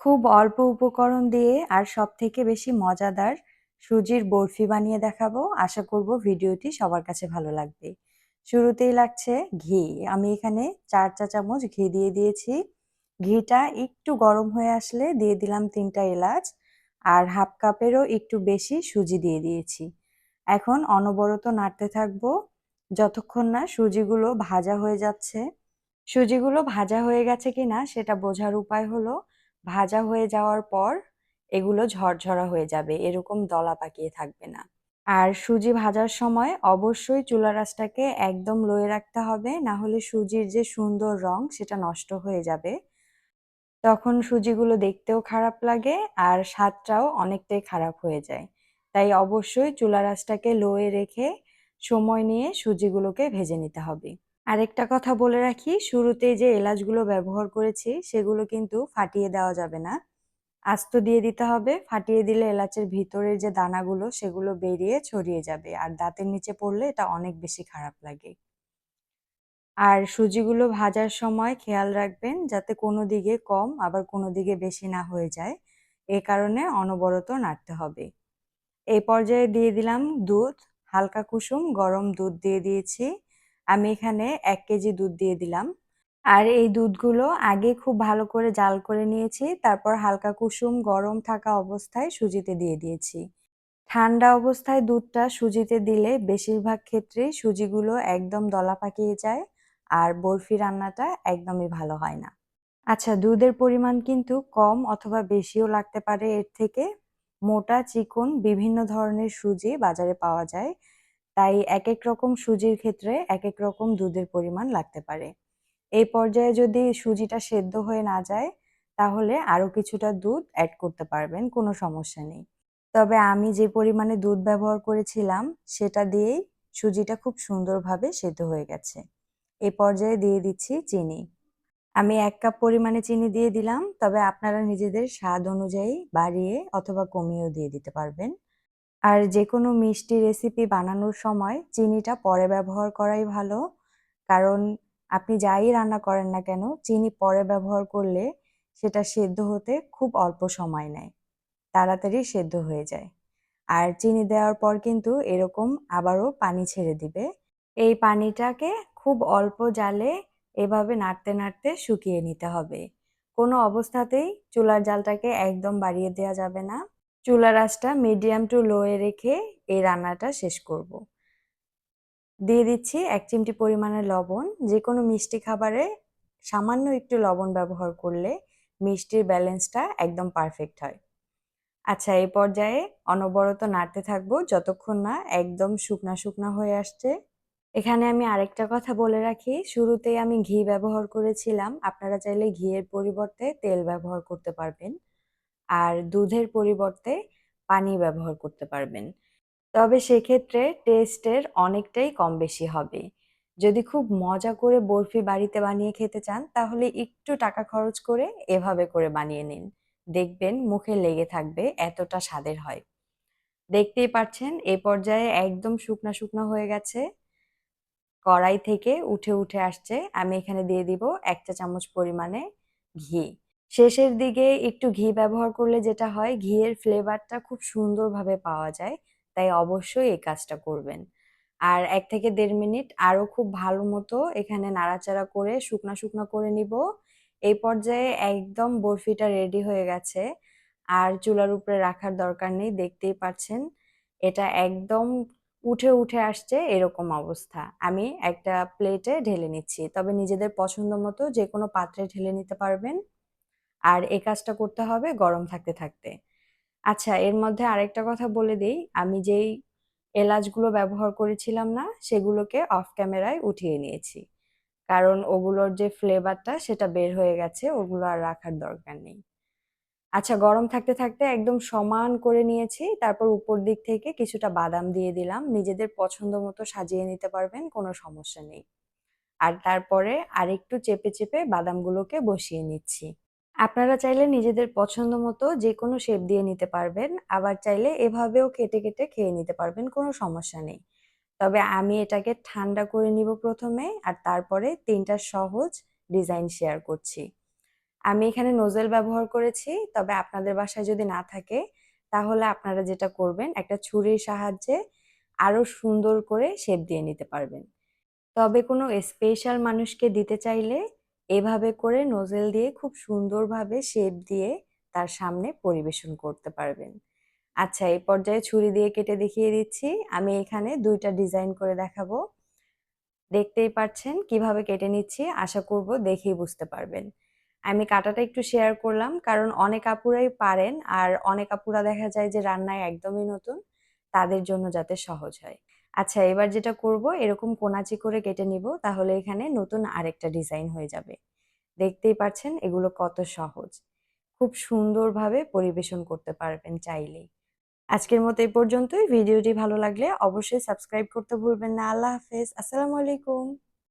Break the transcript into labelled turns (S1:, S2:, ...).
S1: খুব অল্প উপকরণ দিয়ে আর সব থেকে বেশি মজাদার সুজির বরফি বানিয়ে দেখাবো। আশা করব ভিডিওটি সবার কাছে ভালো লাগবে। শুরুতেই লাগছে ঘি। আমি এখানে চার চা চামচ ঘি দিয়ে দিয়েছি। ঘিটা একটু গরম হয়ে আসলে দিয়ে দিলাম তিনটা এলাচ আর হাফ কাপেরও একটু বেশি সুজি দিয়ে দিয়েছি। এখন অনবরত নাড়তে থাকব। যতক্ষণ না সুজিগুলো ভাজা হয়ে যাচ্ছে। সুজিগুলো ভাজা হয়ে গেছে কিনা সেটা বোঝার উপায় হলো ভাজা হয়ে যাওয়ার পর এগুলো ঝরঝরা হয়ে যাবে, এরকম দলা পাকিয়ে থাকবে না। আর সুজি ভাজার সময় অবশ্যই চুলা রাসটাকে একদম লয়ে রাখতে হবে, না হলে সুজির যে সুন্দর রং সেটা নষ্ট হয়ে যাবে। তখন সুজিগুলো দেখতেও খারাপ লাগে আর স্বাদটাও অনেকটাই খারাপ হয়ে যায়। তাই অবশ্যই চুলা রাসটাকে লোয়ে রেখে সময় নিয়ে সুজিগুলোকে ভেজে নিতে হবে। আরেকটা কথা বলে রাখি, শুরুতেই যে এলাচগুলো ব্যবহার করেছি সেগুলো কিন্তু ফাটিয়ে দেওয়া যাবে না। আস্ত দিয়ে দিতে হবে, ফাটিয়ে দিলে এলাচের ভিতরের যে দানাগুলো সেগুলো বেরিয়ে ছড়িয়ে যাবে আর দাঁতের নিচে পড়লে এটা অনেক বেশি খারাপ লাগে। আর সুজিগুলো ভাজার সময় খেয়াল রাখবেন যাতে কোনো দিকে কম আবার কোনো দিকে বেশি না হয়ে যায়, এ কারণে অনবরত নাড়তে হবে। এই পর্যায়ে দিয়ে দিলাম দুধ, হালকা কুসুম, গরম দুধ দিয়ে দিয়েছি। আমি এখানে এক কেজি দুধ দিয়ে দিলাম। আর এই দুধগুলো আগে খুব ভালো করে জাল করে নিয়েছি, তারপর হালকা কুসুম গরম থাকা অবস্থায় সুজিতে দিয়ে দিয়েছি। ঠান্ডা অবস্থায় দুধটা সুজিতে দিলে বেশিরভাগ ক্ষেত্রেই সুজিগুলো একদম দলা পাকিয়ে যায় আর বরফি রান্নাটা একদমই ভালো হয় না। আচ্ছা দুধের পরিমাণ কিন্তু কম অথবা বেশিও লাগতে পারে। এর থেকে মোটা চিকন বিভিন্ন ধরনের সুজি বাজারে পাওয়া যায়। তাই এক এক রকম সুজির ক্ষেত্রে এক এক রকম দুধের পরিমাণ লাগতে পারে। এই পর্যায়ে যদি সুজিটা সেদ্ধ হয়ে না যায়, তাহলে আরও কিছুটা দুধ অ্যাড করতে পারবেন, কোনো সমস্যা নেই। তবে আমি যে পরিমাণে দুধ ব্যবহার করেছিলাম, সেটা দিয়েই সুজিটা খুব সুন্দরভাবে সেদ্ধ হয়ে গেছে। এই পর্যায়ে দিয়ে দিচ্ছি চিনি। আমি এক কাপ পরিমাণে চিনি দিয়ে দিলাম, তবে আপনারা নিজেদের স্বাদ অনুযায়ী বাড়িয়ে অথবা কমিয়েও দিয়ে দিতে পারবেন। আর যে কোনো মিষ্টি রেসিপি বানানোর সময় চিনিটা পরে ব্যবহার করাই ভালো। কারণ আপনি যাই রান্না করেন না কেন, চিনি পরে ব্যবহার করলে সেটা সেদ্ধ হতে খুব অল্প সময় নেয়, তাড়াতাড়ি সেদ্ধ হয়ে যায়। আর চিনি দেওয়ার পর কিন্তু এরকম আবারও পানি ছেড়ে দিবে। এই পানিটাকে খুব অল্প জালে এভাবে নাড়তে নাড়তে শুকিয়ে নিতে হবে। কোনো অবস্থাতেই চুলার জালটাকে একদম বাড়িয়ে দেওয়া যাবে না। চুলা রাসটা মিডিয়াম টু লোয়ে রেখে এই রান্নাটা শেষ করব। দিয়ে দিচ্ছি এক চিমটি পরিমাণের লবণ। যে কোনো মিষ্টি খাবারে সামান্য একটু লবণ ব্যবহার করলে মিষ্টির ব্যালেন্সটা একদম পারফেক্ট হয়। আচ্ছা এই পর্যায়ে অনবরত নাড়তে থাকব যতক্ষণ না একদম শুকনা শুকনা হয়ে আসছে। এখানে আমি আরেকটা কথা বলে রাখি, শুরুতেই আমি ঘি ব্যবহার করেছিলাম। আপনারা চাইলে ঘিয়ের পরিবর্তে তেল ব্যবহার করতে পারবেন। আর দুধের পরিবর্তে পানি ব্যবহার করতে পারবেন। তবে সেক্ষেত্রে টেস্টের অনেকটাই কম বেশি হবে। যদি খুব মজা করে বরফি বাড়িতে বানিয়ে খেতে চান, তাহলে একটু টাকা খরচ করে এভাবে করে বানিয়ে নিন। দেখবেন মুখে লেগে থাকবে, এতটা স্বাদের হয়। দেখতেই পাচ্ছেন, এ পর্যায়ে একদম শুকনা শুকনো হয়ে গেছে। কড়াই থেকে উঠে উঠে আসছে। আমি এখানে দিয়ে দিব এক চা চামচ পরিমাণে ঘি। শেষের দিকে একটু ঘি ব্যবহার করলে যেটা হয়, ঘিয়ের ফ্লেভারটা খুব সুন্দরভাবে পাওয়া যায়, তাই অবশ্যই এই কাজটা করবেন। আর এক থেকে দেড় মিনিট আরও খুব ভালো মতো এখানে নাড়াচাড়া করে শুকনা শুকনো করে নিব। এই পর্যায়ে একদম বরফিটা রেডি হয়ে গেছে। আর চুলার উপরে রাখার দরকার নেই, দেখতেই পাচ্ছেন। এটা একদম উঠে উঠে আসছে এরকম অবস্থা। আমি একটা প্লেটে ঢেলে নিচ্ছি। তবে নিজেদের পছন্দ মতো যে কোনো পাত্রে ঢেলে নিতে পারবেন। আর এই কাজটা করতে হবে গরম থাকতে থাকতে। আচ্ছা এর মধ্যে আরেকটা কথা বলে দিই, আমি যেই এলাচগুলো ব্যবহার করেছিলাম না, সেগুলোকে অফ ক্যামেরায় উঠিয়ে নিয়েছি। কারণ ওগুলোর যে ফ্লেভারটা সেটা বের হয়ে গেছে, ওগুলো আর রাখার দরকার নেই। আচ্ছা গরম থাকতে থাকতে একদম সমান করে নিয়েছি, তারপর উপর দিক থেকে কিছুটা বাদাম দিয়ে দিলাম, নিজেদের পছন্দ মতো সাজিয়ে নিতে পারবেন, কোনো সমস্যা নেই। আর তারপরে আরেকটু চেপে চেপে বাদামগুলোকে বসিয়ে নিচ্ছি। আপনারা চাইলে নিজেদের পছন্দ মতো যে কোনো শেপ দিয়ে নিতে পারবেন। আবার চাইলে এভাবেও কেটে কেটে খেয়ে নিতে পারবেন, কোনো সমস্যা নেই। তবে আমি এটাকে ঠান্ডা করে নিব প্রথমে, আর তারপরে তিনটা সহজ ডিজাইন শেয়ার করছি। আমি এখানে নোজেল ব্যবহার করেছি, তবে আপনাদের বাসায় যদি না থাকে, তাহলে আপনারা যেটা করবেন, একটা ছুরির সাহায্যে আরও সুন্দর করে শেপ দিয়ে নিতে পারবেন। তবে কোনো স্পেশাল মানুষকে দিতে চাইলে এভাবে করে নোজেল দিয়ে খুব সুন্দরভাবে শেপ দিয়ে তার সামনে পরিবেশন করতে পারবেন। আচ্ছা এই পর্যায়ে ছুরি দিয়ে কেটে দেখিয়ে দিচ্ছি। আমি এখানে দুইটা ডিজাইন করে দেখাবো। দেখতেই পাচ্ছেন কীভাবে কেটে নিচ্ছি, আশা করব দেখেই বুঝতে পারবেন। আমি কাটাটা একটু শেয়ার করলাম, কারণ অনেক আপুরাই পারেন, আর অনেক আপুরা দেখা যায় যে রান্নায় একদমই নতুন, তাদের জন্য যাতে সহজ হয়। আচ্ছা এবার যেটা করব, এরকম কোনাচি করে কেটে নিব, তাহলে এখানে নতুন আরেকটা ডিজাইন হয়ে যাবে। দেখতেই পাচ্ছেন, এগুলো কত সহজ। খুব সুন্দরভাবে পরিবেশন করতে পারবেন চাইলেই। আজকের মতো এই পর্যন্তই। ভিডিওটি ভালো লাগলে অবশ্যই সাবস্ক্রাইব করতে ভুলবেন না। আল্লাহ হাফেজ। আসসালামু আলাইকুম।